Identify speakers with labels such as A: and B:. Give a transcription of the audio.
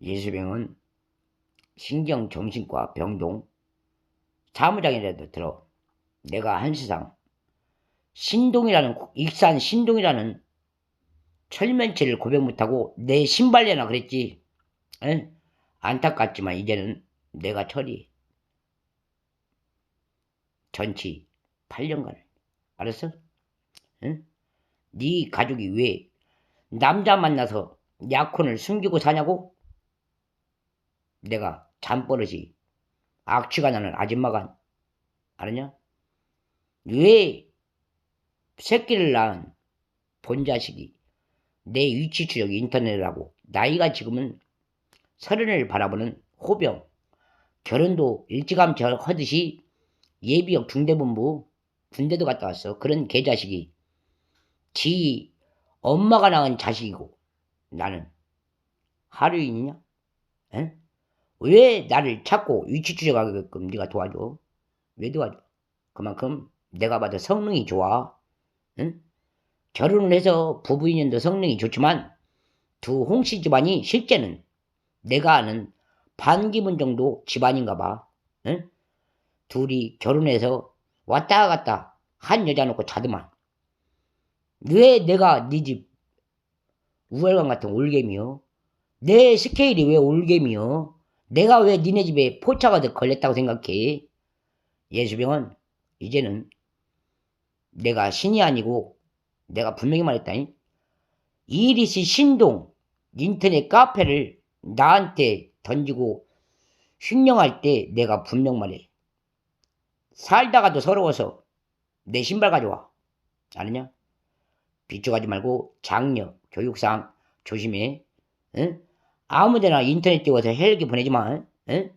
A: 예수병은 신경정신과 병동 사무장이라도 들어 내가 한시상 신동이라는 익산 신동이라는 철면체를 고백 못하고 내 신발내나 그랬지 에? 안타깝지만 이제는 내가 철이 전치 8년간 알았어? 응? 네 가족이 왜 남자 만나서 약혼을 숨기고 사냐고? 내가 잠버릇이 악취가 나는 아줌마가 알았냐? 왜 새끼를 낳은 본자식이 내 위치 추적 인터넷하고 나이가 지금은 서른을 바라보는 호병 결혼도 일찌감치 하듯이 예비역 중대본부 군대도 갔다 왔어 그런 개자식이 지 엄마가 낳은 자식이고 나는 하루 있냐? 에? 왜 나를 찾고 위치 추적하게끔 네가 도와줘? 왜 도와줘? 그만큼 내가 봐도 성능이 좋아. 응? 결혼을 해서 부부 인연도 성능이 좋지만 두 홍씨 집안이 실제는 내가 아는 반기문 정도 집안인가 봐. 응? 둘이 결혼해서 왔다 갔다 한 여자 놓고 자더만. 왜 내가 네 집 우월감 같은 올개미여? 내 스케일이 왜 올개미여? 내가 왜 니네 집에 포차가 더 걸렸다고 생각해? 예수병은 이제는 내가 신이 아니고 내가 분명히 말했다니 이리시 신동 인터넷 카페를 나한테 던지고 흉령할 때 내가 분명 말해. 살다가도 서러워서 내 신발 가져와. 아느냐? 비춰가지 말고 장녀 교육상 조심해. 응? 아무데나 인터넷 찍어서 헬기 보내지 마 응?